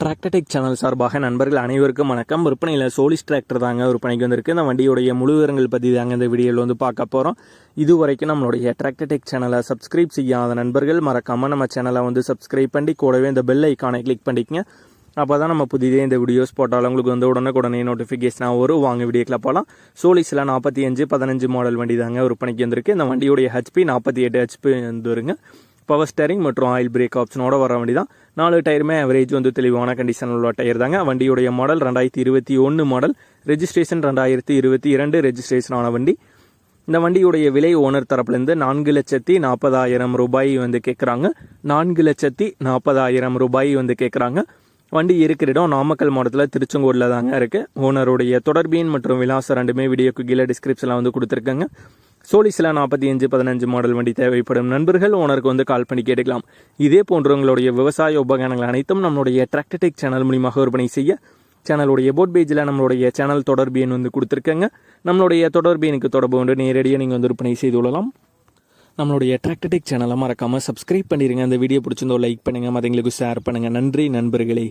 Tractor Tech channel சார்பாக நண்பர்கள் அனைவருக்கும் வணக்கம். விற்பனையில் சோலிஸ் டிராக்டர் தாங்க விற்பனைக்கு வந்திருக்கு. இந்த வண்டியுடைய முழு விவரங்கள் பற்றி தாங்க இந்த வீடியோவில் வந்து பார்க்க போகிறோம் இது வரைக்கும் நம்மளுடைய டிராக்டர்டெக் சேனலை சப்ஸ்கிரைப் செய்யாத நண்பர்கள் மறக்காமல் நம்ம சேனலை வந்து சப்ஸ்கிரைப் பண்ணி கூடவே இந்த பெல் ஐக்கானை கிளிக் பண்ணிக்கங்க. அப்போ தான் நம்ம புதிதே இந்த வீடியோஸ் போட்டாலும் உங்களுக்கு வந்து உடனுக்குடனே நோட்டிஃபிகேஷனாக வரும். வாங்க வீடியோக்கில் போகலாம் சோலிஸில் நாற்பத்தி அஞ்சு பதினஞ்சு மாடல் வண்டி தாங்க விற்பனைக்கு வந்திருக்கு. இந்த வண்டியுடைய ஹெச்பி நாற்பத்தி எட்டு ஹெச்பி வந்துருங்க. பவர் ஸ்டேரிங் மற்றும் ஆயில் பிரேக் ஆப்ஷனோட வர வண்டி தான் நாலு டயருமே ஆவரேஜ் வந்து தெளிவான கண்டிஷன் உள்ள டயர் தாங்க. வண்டியுடைய மாடல் ரெண்டாயிரத்தி இருபத்தி ஒன்று மாடல் ரெஜிஸ்ட்ரேஷன் ரெண்டாயிரத்தி இருபத்தி இரண்டு ரெஜிஸ்ட்ரேஷன் ஆன வண்டி. இந்த வண்டியுடைய விலை ஓனர் தரப்புலேருந்து நான்கு லட்சத்தி நாற்பதாயிரம் ரூபாய் வந்து கேட்குறாங்க நான்கு லட்சத்தி நாற்பதாயிரம் ரூபாய் வந்து கேட்குறாங்க வண்டி இருக்கிற இடம் நாமக்கல் மாவட்டத்தில் திருச்செங்கோடில் தாங்க இருக்குது ஓனருடைய தொடர்பின் மற்றும் விலாசம் ரெண்டுமே வீடியோக்கு கீழே டிஸ்கிரிப்ஷனில் வந்து கொடுத்துருக்கேங்க. சோலிஸில் நாற்பத்தி அஞ்சு பதினஞ்சு மாடல் வண்டி தேவைப்படும் நண்பர்கள் ஓனருக்கு வந்து கால் பண்ணி கேட்டுக்கலாம். இதே போன்ற உங்களுடைய விவசாய உபகரணங்கள் அனைத்தும் நம்மளுடைய டிராக்டர்டெக் சேனல் மூலியமாக விற்பனை செய்ய சேனலுடைய போட் பேஜில் நம்மளுடைய சேனல் தொடர்பு எண் வந்து கொடுத்துருக்கங்க. நம்மளுடைய தொடர்பு எனக்கு தொடர்பு கொண்டு நேரடியாக நீங்கள் வந்து விற்பனை செய்து கொள்ளலாம். நம்மளுடைய டிராக்டர்டெக் சேனலை மறக்காமல் சப்ஸ்கிரைப் பண்ணிடுங்க அந்த வீடியோ பிடிச்சிருந்தோ லைக் பண்ணுங்கள் மற்றவங்களுக்கு ஷேர் பண்ணுங்கள் நன்றி நண்பர்களே.